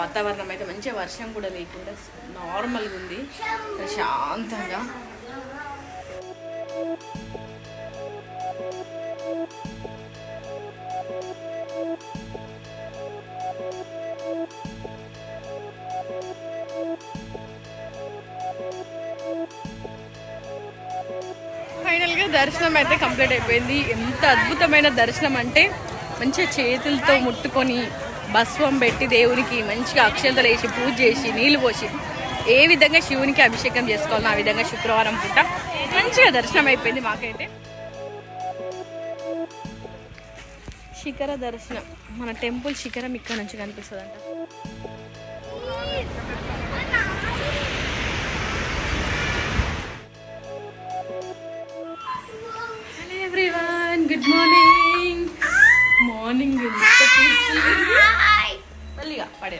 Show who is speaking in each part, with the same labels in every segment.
Speaker 1: వాతావరణం అయితే మంచిగా వర్షం కూడా లేకుండా నార్మల్గా ఉంది. ప్రశాంతంగా. ఫైనల్గా దర్శనం అయితే కంప్లీట్ అయిపోయింది. ఎంత అద్భుతమైన దర్శనం అంటే మంచిగా చేతులతో ముట్టుకొని భస్వం పెట్టి దేవునికి మంచిగా అక్షంతలు వేసి పూజ చేసి నీళ్ళు పోసి ఏ విధంగా శివునికి అభిషేకం చేసుకోవాలో ఆ విధంగా శుక్రవారం పూట మంచిగా దర్శనం అయిపోయింది మాకైతే. శిఖర దర్శనం. మన టెంపుల్ శిఖరం ఇక్కడ నుంచి కనిపిస్తుంది అంట ఎవ్రీవన్ గుడ్ మార్నింగ్ మార్నింగ్ మళ్ళీగా పడే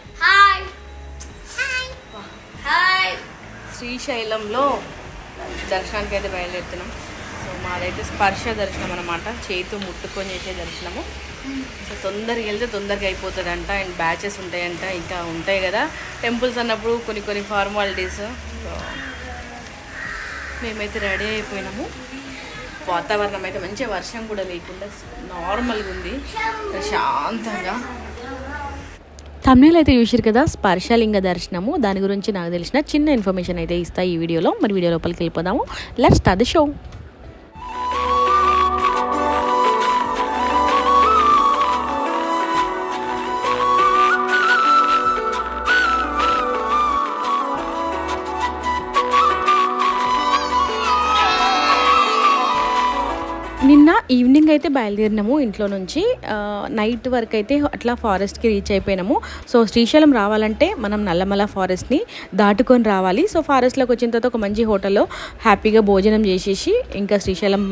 Speaker 1: శ్రీశైలంలో దర్శనానికి అయితే బయలుదేరుతున్నాం. సో మాదైతే స్పర్శ దర్శనం అనమాట చేతితో ముట్టుకొని చేసే దర్శనము. సో తొందరగా వెళ్తే తొందరగా అయిపోతుందంట. అండ్ బ్యాచెస్ ఉంటాయంట. ఇంకా ఉంటాయి కదా. టెంపుల్స్ అన్నప్పుడు కొన్ని కొన్ని ఫార్మాలిటీస్. సో మేమైతే రెడీ అయిపోయినాము. వాతావరణం అయితే మంచి వర్షం కూడా లేకుండా నార్మల్గా ఉంది. ప్రశాంతంగా. తమిళ అయితే చూసారు కదా స్పర్శలింగ దర్శనము. దాని గురించి నాకు తెలిసిన చిన్న ఇన్ఫర్మేషన్ అయితే ఇస్తాయి ఈ వీడియోలో. మరి వీడియో లోపలికి వెళ్ళిపోదాము. లెట్స్ స్టార్ట్ ద షో నిన్న ఈవినింగ్ అయితే బయలుదేరినాము ఇంట్లో నుంచి. నైట్ వరకు అయితే అట్లా ఫారెస్ట్కి రీచ్ అయిపోయినాము. సో శ్రీశైలం రావాలంటే మనం నల్లమల ఫారెస్ట్ని దాటుకొని రావాలి. సో ఫారెస్ట్లోకి వచ్చిన తర్వాత ఒక మంచి హోటల్లో హ్యాపీగా భోజనం చేసేసి ఇంకా శ్రీశైలం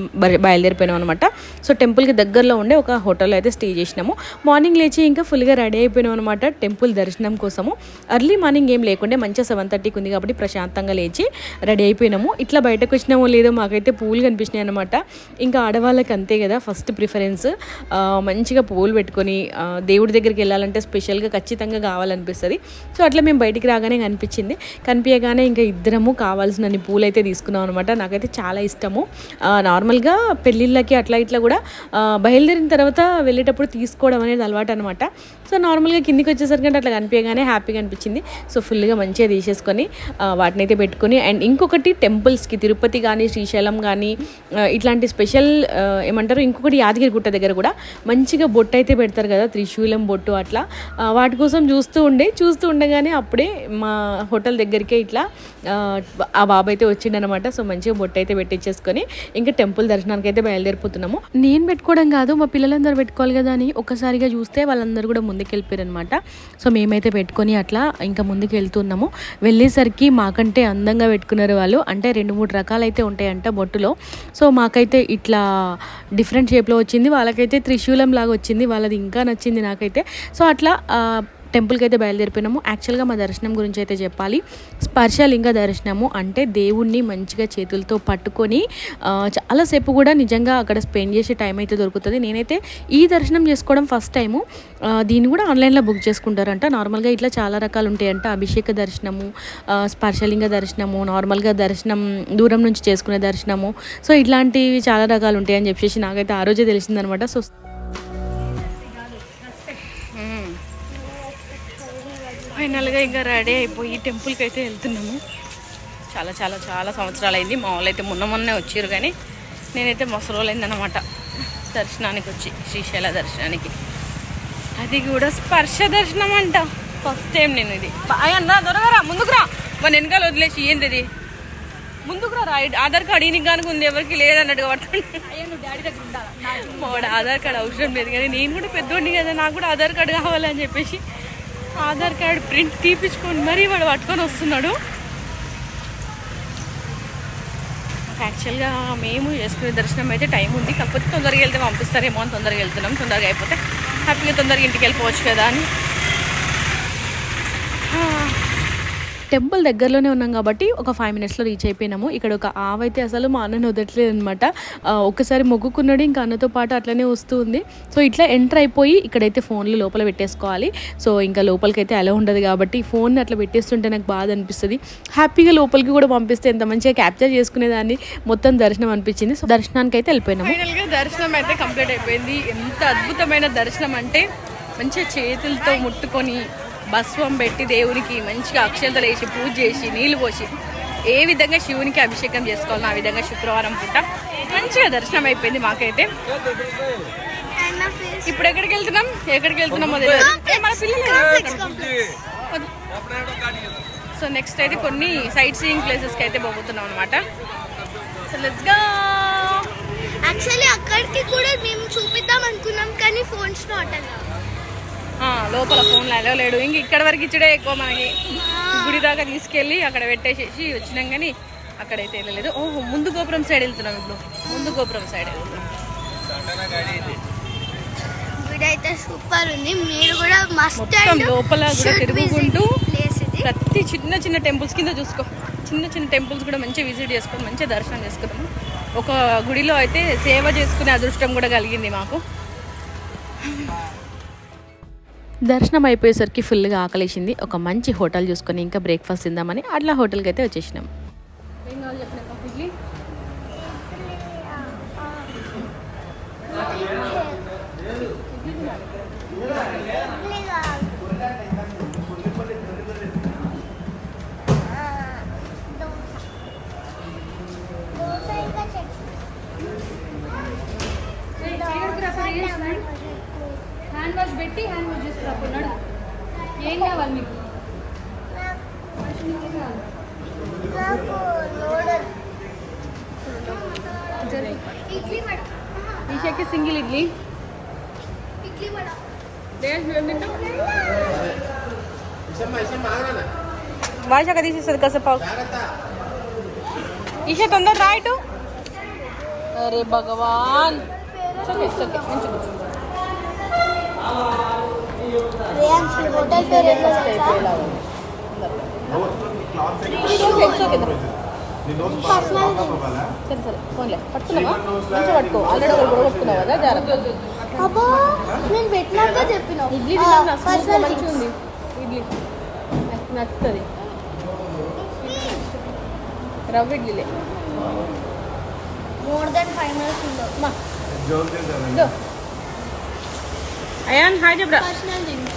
Speaker 1: బయలుదేరిపోయినాం అనమాట సో టెంపుల్కి దగ్గరలో ఉండే ఒక హోటల్లో అయితే స్టే చేసినాము. మార్నింగ్ లేచి ఇంకా ఫుల్గా రెడీ అయిపోయినాం అనమాట టెంపుల్ దర్శనం కోసము. ఎర్లీ మార్నింగ్ ఏం లేకుండా మంచిగా సెవెన్ థర్టీకి ఉంది కాబట్టి ప్రశాంతంగా లేచి రెడీ అయిపోయినాము. ఇట్లా బయటకు వచ్చినామో లేదో మాకైతే పూలు కనిపించినాయి అనమాట ఇంకా ఆడవాళ్ళకి అంతే అంతే కదా ఫస్ట్ ప్రిఫరెన్స్ మంచిగా పూలు పెట్టుకొని దేవుడి దగ్గరికి వెళ్ళాలంటే స్పెషల్గా ఖచ్చితంగా కావాలనిపిస్తుంది. సో అట్లా మేము బయటికి రాగానే కనిపించింది. కనిపించగానే ఇంకా ఇద్దరము కావాల్సినన్ని పూలు అయితే తీసుకున్నాం అనమాట నాకైతే చాలా ఇష్టము. నార్మల్గా పెళ్ళిళ్ళకి అట్లా ఇట్లా కూడా బయలుదేరిన తర్వాత వెళ్ళేటప్పుడు తీసుకోవడం అనేది అలవాటు అనమాట సో నార్మల్గా కిందికి వచ్చేసరికి అంటే అట్లా కనిపించగానే హ్యాపీగా అనిపించింది సో ఫుల్గా మంచిగా తీసేసుకొని వాటిని అయితే పెట్టుకొని అండ్ ఇంకొకటి టెంపుల్స్కి తిరుపతి కానీ శ్రీశైలం కానీ ఇట్లాంటి స్పెషల్ ఏమంటారు ఏమంటారు? ఇంకొకటి యాదగిరి గుట్ట దగ్గర కూడా మంచిగా బొట్టు అయితే పెడతారు కదా త్రిశూలం బొట్టు అట్లా. వాటి కోసం చూస్తూ ఉండే చూస్తూ ఉండగానే అప్పుడే మా హోటల్ దగ్గరికే ఇట్లా ఆ, బాబు అయితే వచ్చిండనమాట. సో మంచిగా బొట్టు అయితే పెట్టించేసుకొని ఇంకా టెంపుల్ దర్శనానికి అయితే బయలుదేరిపోతున్నాము. నేను పెట్టుకోవడం కాదు మా పిల్లలందరూ పెట్టుకోవాలి కదా అని ఒక్కసారిగా చూస్తే వాళ్ళందరూ కూడా ముందుకెళ్ళిపోయారనమాట. అనమాట సో మేమైతే పెట్టుకొని అట్లా ఇంకా ముందుకు వెళ్తున్నాము వెళ్ళేసరికి మాకంటే అందంగా పెట్టుకున్నారు వాళ్ళు. అంటే రెండు మూడు రకాలు అయితే ఉంటాయంట బొట్టులో. సో మాకైతే ఇట్లా డిఫరెంట్ షేప్లో వచ్చింది. వాళ్ళకైతే త్రిశూలం లాగా వచ్చింది. వాళ్ళది ఇంకా నచ్చింది నాకైతే. సో అట్లా టెంపుల్కి అయితే బయలుదేరిపోయినాము. యాక్చువల్గా మా దర్శనం గురించి అయితే చెప్పాలి. స్పర్శలింగ దర్శనము అంటే దేవుణ్ణి మంచిగా చేతులతో పట్టుకొని చాలాసేపు కూడా నిజంగా అక్కడ స్పెండ్ చేసే టైం అయితే దొరుకుతుంది. నేనైతే ఈ దర్శనం చేసుకోవడం ఫస్ట్ టైము. దీన్ని కూడా ఆన్లైన్లో బుక్ చేసుకుంటారంట. నార్మల్గా ఇట్లా చాలా రకాలు ఉంటాయంట అభిషేక దర్శనము స్పర్శలింగ దర్శనము నార్మల్గా దర్శనం దూరం నుంచి చేసుకునే దర్శనము. సో ఇట్లాంటివి చాలా రకాలు ఉంటాయని చెప్పేసి నాకైతే ఆ రోజే తెలిసిందనమాట. సో ఫైనల్గా ఇంకా రెడీ అయిపోయి టెంపుల్కి అయితే వెళ్తున్నాము. చాలా చాలా చాలా సంవత్సరాలు అయింది. మా వాళ్ళు అయితే మొన్న మొన్నే వచ్చారు కానీ నేనైతే మస్తు రోజులైందనమాట దర్శనానికి వచ్చి శ్రీశైల దర్శనానికి. అది కూడా స్పర్శ దర్శనం అంట. ఫస్ట్ టైం నేను ఇది. అన్న దొరకరా? ముందుకు రా. మన వెనకాల వదిలేసి ఏంది ఇది? ముందుకు రా ఆధార్ కార్డు ఈయనకి కనుక ఉంది. ఎవరికి లేదన్నట్టుగా వాడు ఆధార్ కార్డు అవసరం లేదు కానీ నేను కూడా పెద్దోడిని కదా. నాకు కూడా ఆధార్ కార్డు కావాలని చెప్పేసి ఆధార్ కార్డు ప్రింట్ తీపించుకొని మరీ వాడు పట్టుకొని వస్తున్నాడు. యాక్చువల్గా మేము చేసుకునే దర్శనం అయితే టైం ఉంది. కాకపోతే తొందరగా వెళ్తే పంపిస్తారేమో అని తొందరగా వెళ్తున్నాం. తొందరగా అయిపోతే హ్యాపీగా తొందరగా ఇంటికి వెళ్ళిపోవచ్చు కదా అని ఆ,
Speaker 2: టెంపుల్ దగ్గరలోనే ఉన్నాం కాబట్టి ఒక ఫైవ్ మినిట్స్లో రీచ్ అయిపోయినాము. ఇక్కడ ఒక ఆవు అయితే అసలు మా అన్నని వదట్లేదు అనమాట ఒకసారి మొగ్గుకున్నాడు ఇంకా అన్నతో పాటు అట్లనే వస్తూ ఉంది. సో ఇట్లా ఎంటర్ అయిపోయి ఇక్కడైతే ఫోన్లు లోపల పెట్టేసుకోవాలి. సో ఇంకా లోపలికైతే అలా ఉండదు కాబట్టి ఫోన్ అట్లా పెట్టేస్తుంటే నాకు బాధ అనిపిస్తుంది. హ్యాపీగా లోపలికి కూడా పంపిస్తే ఎంత మంచిగా క్యాప్చర్ చేసుకునేదాన్ని. మొత్తం దర్శనం అనిపించింది. సో దర్శనానికి అయితే వెళ్ళిపోయినాము.
Speaker 1: ఫైనల్గా దర్శనం అయితే కంప్లీట్ అయిపోయింది. ఎంత అద్భుతమైన దర్శనం అంటే మంచిగా చేతులతో ముట్టుకొని భస్వం పెట్టి దేవునికి మంచిగా అక్షంతలు వేసి పూజ చేసి నీళ్ళు పోసి ఏ విధంగా శివునికి అభిషేకం చేసుకోవాలో ఆ విధంగా శుక్రవారం పూట మంచిగా దర్శనం అయిపోయింది మాకైతే. ఇప్పుడు ఎక్కడికి వెళ్తున్నాం? ఎక్కడికి పిల్లలు సో నెక్స్ట్ అయితే కొన్ని సైట్ సీయింగ్ ప్లేసెస్కి అయితే పోతున్నాం అనమాట సో లెట్స్గా
Speaker 3: యాక్చువల్లీ అక్కడికి కూడా మేము చూపిద్దాం అనుకున్నాం కానీ ఫోన్స్ నాట్
Speaker 1: లోపల ఫోన్లు అలవ్ లేడు. ఇంక ఇక్కడ వరకు ఇచ్చడే ఎక్కువ మనకి గుడి దాకా తీసుకెళ్ళి అక్కడ పెట్టేసేసి వచ్చినాం కానీ అక్కడైతే వెళ్ళలేదు. ఓహో ముందు గోపురం సైడ్ వెళ్తున్నాం ఇప్పుడు. ముందు గోపురం సైడ్ వెళ్తున్నాం.
Speaker 3: అయితే సూపర్ ఉంది. మీరు కూడా
Speaker 1: లోపల కూడా తిరుగుకుంటూ ప్రతి చిన్న చిన్న టెంపుల్స్ కింద చూసుకో. చిన్న చిన్న టెంపుల్స్ కూడా మంచిగా విజిట్ చేసుకొని మంచిగా దర్శనం చేసుకున్నాము ఒక గుడిలో అయితే సేవ చేసుకునే అదృష్టం కూడా కలిగింది మాకు.
Speaker 2: దర్శనం అయిపోయేసరికి ఫుల్గా ఆకలేసింది. ఒక మంచి హోటల్ చూసుకొని ఇంకా బ్రేక్ఫాస్ట్ తిందామని అట్లా హోటల్కి అయితే వచ్చేసినాం.
Speaker 4: హ్యాండ్ వాష్ పెట్టి హ్యాండ్ వాష్ చేసుకున్నాడు ఏం కావాలి మీకు
Speaker 3: ఇడ్లీ వడ
Speaker 1: ఈషాకి సింగిల్ ఇడ్లీ
Speaker 3: ఇడ్లీ వడ
Speaker 1: వాయిస్ అక్కడ తీసేస్తుంది కాసేపు ఈషా తొందర రాయటు అరే భగవాన్ ఓకే
Speaker 3: హోటల్ పేరు? పర్సనల్
Speaker 1: సరే ఫోన్లే పట్టుకున్నావా మంచిగా పట్టుకో ఆల్రెడీ ఒకటి కూడా పట్టుకున్నావు కదా జాగ్రత్త
Speaker 3: అబ్బా నేను పెట్టినాక చెప్పిన
Speaker 1: ఇడ్లీ. మంచిగా ఉంది ఇడ్లీ నచ్చుతుంది. రవ్వ ఇడ్లీలే.
Speaker 3: మోర్ దెన్ ఫైవ్ మినిట్స్ ఉందో.
Speaker 1: అయాన్ హాయ్ చెప్పరా.
Speaker 3: పర్సనల్ థింగ్స్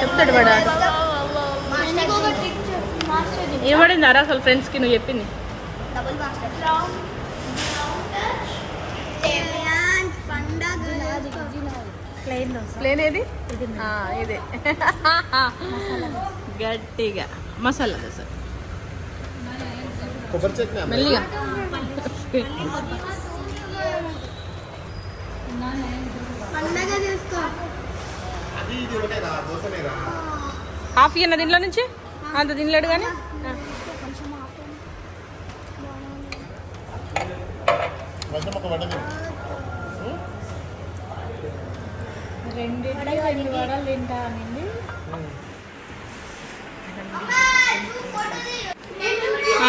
Speaker 1: చెప్తాడు వాడు. ఏమడింది అరా అసలు ఫ్రెండ్స్కి నువ్వు చెప్పింది? ప్లేన్ ఏది? ఆ, ఇదే. గట్టిగా. మసాలా దోశ. మెల్లిగా.
Speaker 3: చేసుకో
Speaker 1: హాఫ్ ఇయ్యన్న దీంట్లో నుంచి? అంత తినలేడు కానీ?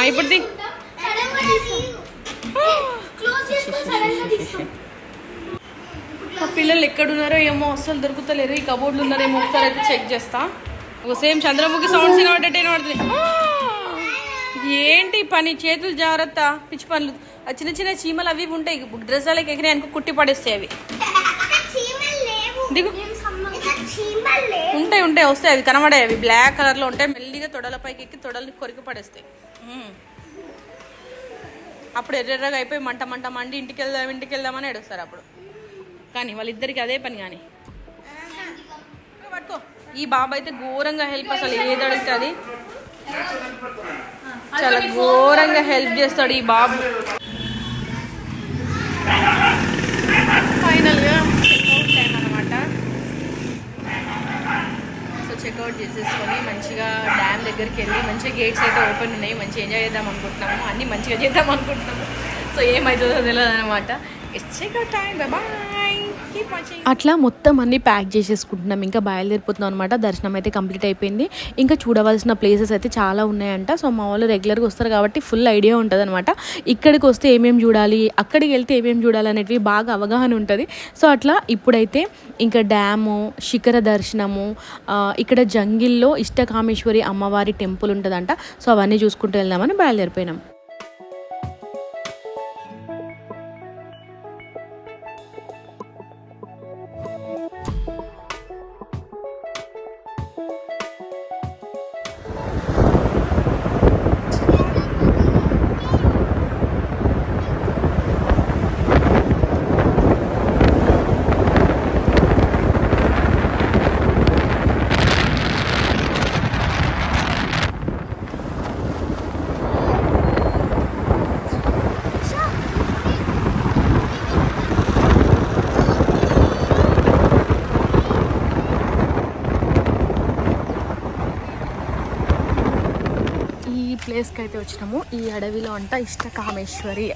Speaker 1: ఇప్పుడు ది
Speaker 3: క్లోజ్ చేసుకో సడన్గా తీసుకో
Speaker 1: మా పిల్లలు ఎక్కడున్నారో ఏమో అస్సలు దొరుకుతలేరు. ఈ కబోర్డ్లు ఉన్నారేమో ఒకసారి అయితే చెక్ చేస్తా. ఒక సేమ్ చంద్రముఖి సౌండ్స్ వినబడ్డట్టు వినబడుతుంది. ఏంటి పని? చేతులు జాగ్రత్త. పిచ్చి పనులు. ఆ చిన్న చిన్న చీమలు అవి ఉంటాయి. డ్రెస్సులకి ఎగిరి అనుకో కుట్టి పడేస్తాయి అవి. దిగు. ఉంటాయి ఉంటాయి వస్తాయి. అవి కనబడాయి. అవి బ్లాక్ కలర్లో ఉంటాయి. మెల్లిగా తొడలపైకి ఎక్కి తొడల్ని కొరికి పడేస్తాయి. అప్పుడు ఎర్రెర్రగా అయిపోయి మంట మంట మండి ఇంటికి వెళ్దాం ఇంటికి వెళ్దామని ఏడుస్తారు అప్పుడు. కానీ వాళ్ళిద్దరికి అదే పని కానీ. పట్టుకో. ఈ బాబు అయితే ఘోరంగా హెల్ప్ అసలు ఏది అడిగితే అది. చాలా ఘోరంగా హెల్ప్ చేస్తాడు ఈ బాబు. ఫైనల్గా చెక్అవుట్ టైం అనమాట సో చెక్అవుట్ చేసేసుకొని మంచిగా డ్యామ్ దగ్గరికి వెళ్ళి మంచిగా గేట్స్ అయితే ఓపెన్ ఉన్నాయి. మంచిగా ఎంజాయ్ చేద్దాం అనుకుంటున్నాము. అన్నీ మంచిగా చేద్దాం అనుకుంటున్నాము. సో ఏమవుతుందో తెలియదు అనమాట ఇట్స్ చెక్అవుట్ టైం బాయ్
Speaker 2: అట్లా మొత్తం అన్ని ప్యాక్ చేసేసుకుంటున్నాం. ఇంకా బయలుదేరిపోతున్నాం అనమాట దర్శనం అయితే కంప్లీట్ అయిపోయింది. ఇంకా చూడవలసిన ప్లేసెస్ అయితే చాలా ఉన్నాయంట. సో మా వాళ్ళు రెగ్యులర్గా వస్తారు కాబట్టి ఫుల్ ఐడియా ఉంటుంది అనమాట ఇక్కడికి వస్తే ఏమేమి చూడాలి? అక్కడికి వెళ్తే ఏమేమి చూడాలి అనేటివి బాగా అవగాహన ఉంటుంది. సో అట్లా ఇప్పుడైతే ఇంకా డ్యాము శిఖర దర్శనము ఇక్కడ జంగిల్లో ఇష్టకామేశ్వరి అమ్మవారి టెంపుల్ ఉంటుందంట. సో అవన్నీ చూసుకుంటూ వెళ్దామని బయలుదేరిపోయినాం. ప్లేస్కి అయితే వచ్చినాము. ఈ అడవిలో అంట ఇష్టకామేశ్వరి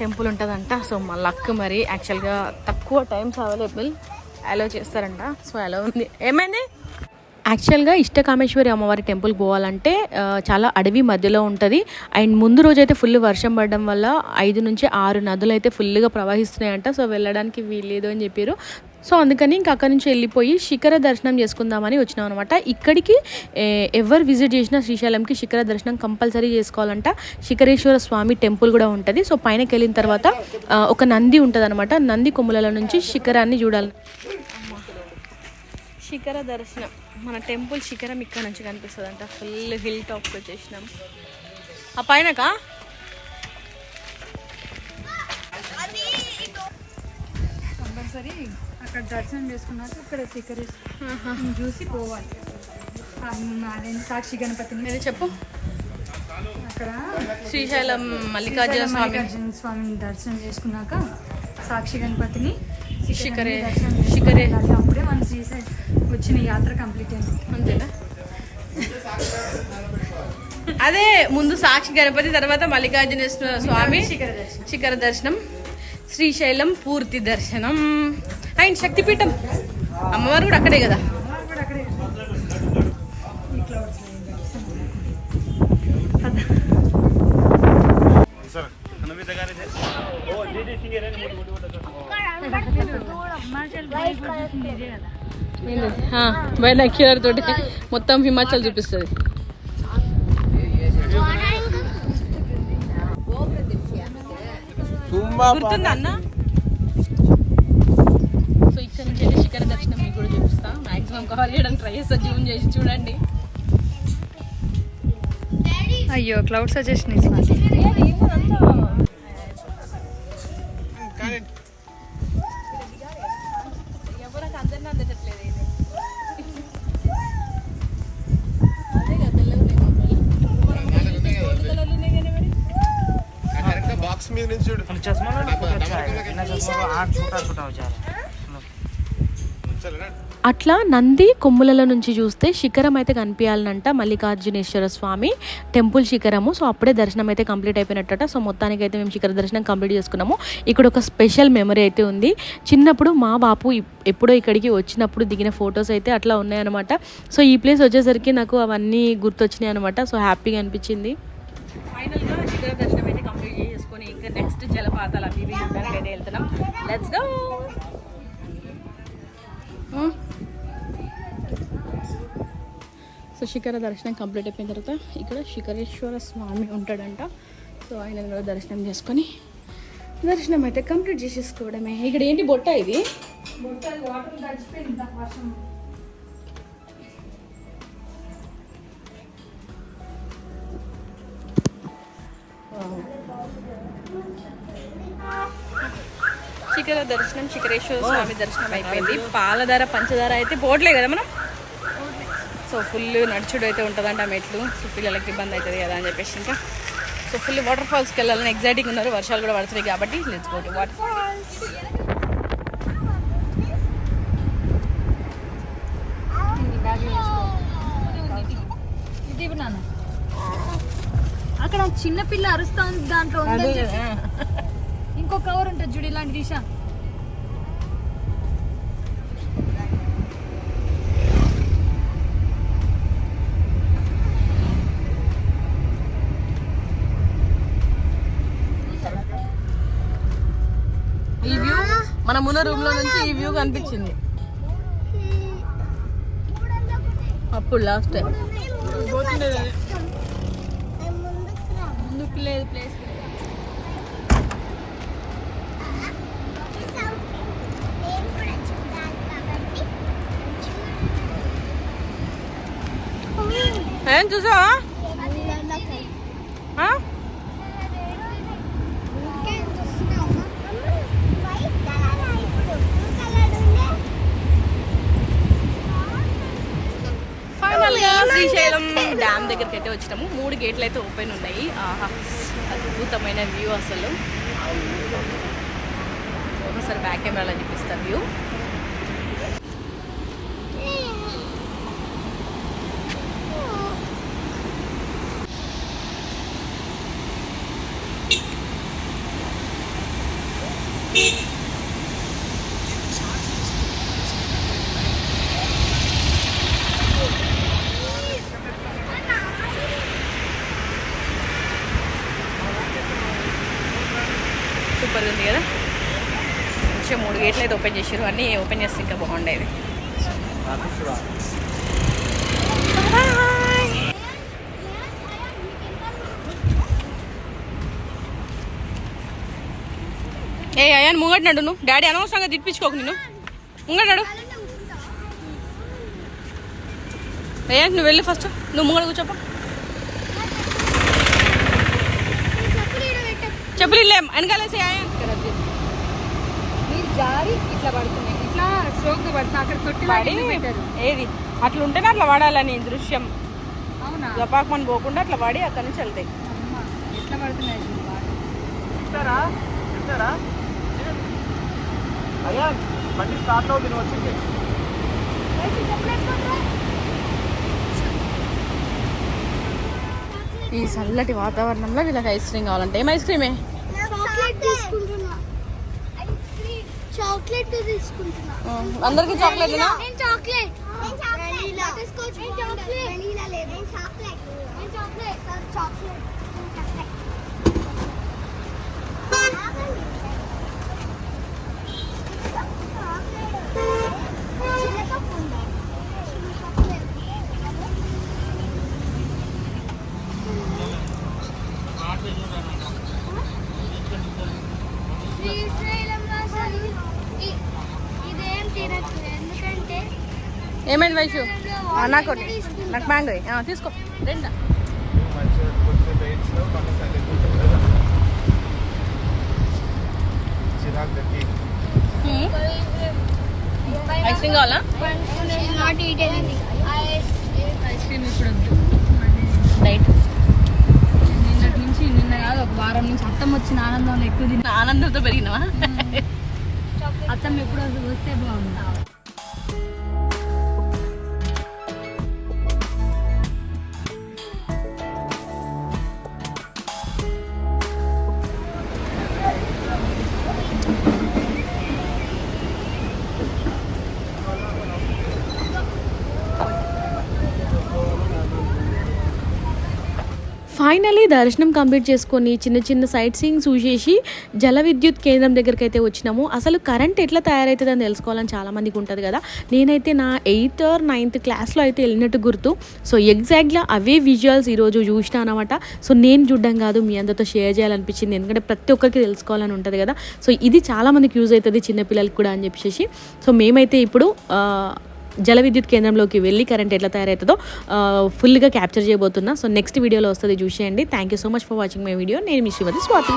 Speaker 2: టెంపుల్ ఉంటుందంట. సో మా లక్ మరి యాక్చువల్గా తక్కువ టైమ్స్ అవైలబుల్ అలో చేస్తారంట. సో అలో ఉంది. ఏమైంది? యాక్చువల్గా ఇష్టకామేశ్వరి అమ్మవారి టెంపుల్ పోవాలంటే చాలా అడవి మధ్యలో ఉంటుంది. అండ్ ముందు రోజు అయితే ఫుల్ వర్షం పడడం వల్ల ఐదు నుంచి ఆరు నదులు అయితే ఫుల్గా ప్రవహిస్తున్నాయంట. సో వెళ్ళడానికి వీల్లేదు అని చెప్పారు సో అందుకని ఇంకా అక్కడి నుంచి వెళ్ళిపోయి శిఖర దర్శనం చేసుకుందామని వచ్చినాం అనమాట ఇక్కడికి ఎవరు విజిట్ చేసినా శ్రీశైలంకి శిఖర దర్శనం కంపల్సరీ చేసుకోవాలంట. శిఖరేశ్వర స్వామి టెంపుల్ కూడా ఉంటుంది. సో పైనకి వెళ్ళిన తర్వాత ఒక నంది ఉంటుంది నంది కొమ్ములలో నుంచి శిఖరాన్ని చూడాలి. శిఖర దర్శనం. మన టెంపుల్ శిఖరం ఇక్కడ నుంచి కనిపిస్తుంది అంట ఫుల్ హిల్ టాప్కి వచ్చేసినాం. ఆ పైనకా?
Speaker 4: కంపల్సరీ అక్కడ దర్శనం చేసుకున్నాక ఇక్కడ శిఖరేశ్వరం చూసి పోవాలి. అదేంటి సాక్షి గణపతిని.
Speaker 1: నేను చెప్పు?
Speaker 4: అక్కడ
Speaker 1: శ్రీశైలం మల్లికార్జున
Speaker 4: మల్లికార్జున స్వామిని దర్శనం చేసుకున్నాక సాక్షి గణపతిని
Speaker 1: శిఖరే- శిఖరే.
Speaker 4: అప్పుడే మన శ్రీశైలం వచ్చిన యాత్ర కంప్లీట్ అయింది.
Speaker 1: అంతేనా? అదే ముందు సాక్షి గణపతి తర్వాత మల్లికార్జున స్వ- స్వామి.
Speaker 4: శిఖర దర్శనం.
Speaker 1: శిఖర దర్శనం. శ్రీశైలం పూర్తి దర్శనం. అండ్ శక్తిపీఠం. అమ్మవారు కూడా అక్కడే కదా? బైనాక్యులర్ తోటి మొత్తం హిమాచల్ చూపిస్తుంది. గుర్తుందా అన్న సో ఇక్కడ నుంచి అయితే శిఖర దర్శనం మీకు కూడా మాక్సిమం కవర్ చేయడానికి ట్రై చేస్తా జూమ్ చేసి చూడండి.
Speaker 4: అయ్యో క్లౌడ్స్ వచ్చేసినాయి
Speaker 1: ఎవరికి అందరినీ అందట్లేదు ఇది. అదే కదా తెల్లగా ఉన్నాయి కలర్లు ఉన్నాయి
Speaker 2: అట్లా నంది కొమ్ముల నుంచి చూస్తే శిఖరం అయితే కనిపించాలనంట మల్లికార్జునేశ్వర స్వామి. టెంపుల్ శిఖరము. సో అప్పుడే దర్శనం అయితే కంప్లీట్ అయిపోయినట్ట సో మొత్తానికి అయితే మేము శిఖర దర్శనం కంప్లీట్ చేసుకున్నాము. ఇక్కడ ఒక స్పెషల్ మెమరీ అయితే ఉంది. చిన్నప్పుడు మా బాపు ఎప్పుడో ఇక్కడికి వచ్చినప్పుడు దిగిన ఫొటోస్ అయితే అట్లా ఉన్నాయన్నమాట. సో ఈ ప్లేస్ వచ్చేసరికి నాకు అవన్నీ గుర్తొచ్చినాయి అనమాట సో హ్యాపీగా అనిపించింది. ఫైనల్గా శిఖర దర్శనం అయితే కంప్లీట్ చేసుకొని ఇంకా నెక్స్ట్ జలపాతాలు అవి అయితే వెళ్తున్నాం. లెట్స్ గో శిఖర దర్శనం కంప్లీట్ అయిపోయిన తర్వాత ఇక్కడ శిఖరేశ్వర స్వామి ఉంటాడంట. సో ఆయన కూడా దర్శనం చేసుకొని దర్శనం అయితే కంప్లీట్ చేసేసుకోవడమే. ఇక్కడ ఏంటి బొట్ట ఇది?
Speaker 1: శిఖర దర్శనం శిఖరేశ్వర స్వామి దర్శనం అయిపోయింది. పాలధార పంచదార అయితే పోవట్లే కదా మనం? సో ఫుల్ నడుచుడు అయితే ఉంటుందంట ఆ మెట్లు. సో పిల్లలకి ఇబ్బంది అవుతుంది కదా అని చెప్పేసి ఇంకా. సో ఫుల్ వాటర్ ఫాల్స్కి వెళ్ళాలని ఎగ్జైటింగ్ ఉన్నారు. వర్షాలు కూడా పడుతున్నాయి కాబట్టి let's go to water falls
Speaker 4: అక్కడ చిన్న పిల్ల అరుస్తా ఉంది దాంట్లో ఉందని చెప్పి. ఇంకో కవర్ ఉంటుంది చూడు ఇలాంటి దిశ.
Speaker 1: యమున రూమ్లో నుంచి ఈ వ్యూ కనిపించింది. అప్పుడు లాస్ట్ టైం
Speaker 4: ముందుకు లేదు ప్లేస్
Speaker 1: ఏం చూసావా? డ్యామ్ దగ్గరికి అయితే వచ్చినాము మూడు గేట్లు అయితే ఓపెన్ ఉన్నాయి. ఆహా అద్భుతమైన వ్యూ అసలు. ఒకసారి బ్యాక్ కెమెరాలో చూపిస్తా వ్యూ సూపర్ ఉంది కదా మంచిగా మూడు గేట్లు అయితే ఓపెన్ చేసారు అన్నీ ఓపెన్ చేస్తే ఇంకా బాగుండేది. ఏ అయ్యాను ముంగట్నాడు నువ్వు. డాడీ అనవసరంగా తిప్పించుకోకు నేను ముంగటాడు అయ్యా నువ్వు వెళ్ళి ఫస్ట్ నువ్వు ముంగడ కూర్చోప. చెప్పులు ఇల్లే. వెనకాలేసి అయ్యా
Speaker 4: మీరు జారి ఇట్లా పడుతున్నాయి. ఇట్లా స్ట్రోక్ పడుతుంది. అక్కడ తొట్టి
Speaker 1: ఏది? అట్లా ఉంటేనే అట్లా వాడాలని దృశ్యం.
Speaker 4: అవునా?
Speaker 1: జపాక్మని పోకుండా అట్లా వాడి అక్కడి నుంచి వెళ్తాయి.
Speaker 4: అమ్మ ఎట్లా పడుతున్నాయి.
Speaker 5: ఇస్తారా? ఇస్తారా? అయ్యా బండి స్టార్ట్ అవుతుంది వచ్చింది
Speaker 1: ఈ చల్లటి వాతావరణంలో వీళ్ళకి ఐస్ క్రీమ్ కావాలంటే ఏం ఐస్ క్రీమే
Speaker 3: చాక్లెట్ తీసుకుంటున్నా చాక్లెట్ తీసుకుంటున్నా.
Speaker 1: అందరికి చాక్లెట్నా
Speaker 3: నేను చాక్లెట్ వెనీలా నేను చాక్లెట్ వెనీలా లేదు నేను చాక్లెట్ నేను చాక్లెట్ చాక్లెట్ శ్రీశైలంలో అసలు ఇ- ఇదేం తినచ్చు ఎందుకంటే
Speaker 1: ఏమైంది ఆ, నాకు ఒకటి. నాకు మ్యాంగో తీసుకో. రెండా? ఐస్ క్రీమ్ కావాలా?
Speaker 4: ఐస్ క్రీమ్ ఇప్పుడు
Speaker 1: డైట్.
Speaker 4: నిన్నటి నుంచి నిన్న కాదు ఒక వారం నుంచి అత్తం వచ్చిన ఆనందంలో ఎక్కువ తిన్నా
Speaker 1: ఆనందంతో పెరిగినావా?
Speaker 4: అత్తం ఎప్పుడు వస్తే బాగుంది
Speaker 2: ఫైనలీ దర్శనం కంప్లీట్ చేసుకొని చిన్న చిన్న సైట్ సీయింగ్ చూసేసి జల విద్యుత్ కేంద్రం దగ్గరికి అయితే వచ్చినాము. అసలు కరెంట్ ఎట్లా తయారవుతుందని తెలుసుకోవాలని చాలామందికి ఉంటుంది కదా. నేనైతే నా ఎయిత్ ఆర్ నైన్త్ క్లాస్లో అయితే వెళ్ళినట్టు గుర్తు. సో ఎగ్జాక్ట్గా అవే విజువల్స్ ఈరోజు చూసినా అనమాట సో నేను చూడడం కాదు మీ అందరితో షేర్ చేయాలనిపించింది. ఎందుకంటే ప్రతి ఒక్కరికి తెలుసుకోవాలని ఉంటుంది కదా. సో ఇది చాలామందికి యూజ్ అవుతుంది చిన్నపిల్లలకి కూడా అని చెప్పేసి. సో మేమైతే ఇప్పుడు జల విద్యుత్ కేంద్రంలోకి వెళ్ళి కరెంట్ ఎట్లా తయారవుతుందో ఫుల్గా క్యాప్చర్ చేయబోతున్నా. సో నెక్స్ట్ వీడియోలో వస్తుంది చూసేయండి. Thank you so much for watching my video నేను మీ శ్రీమతి స్వాతి.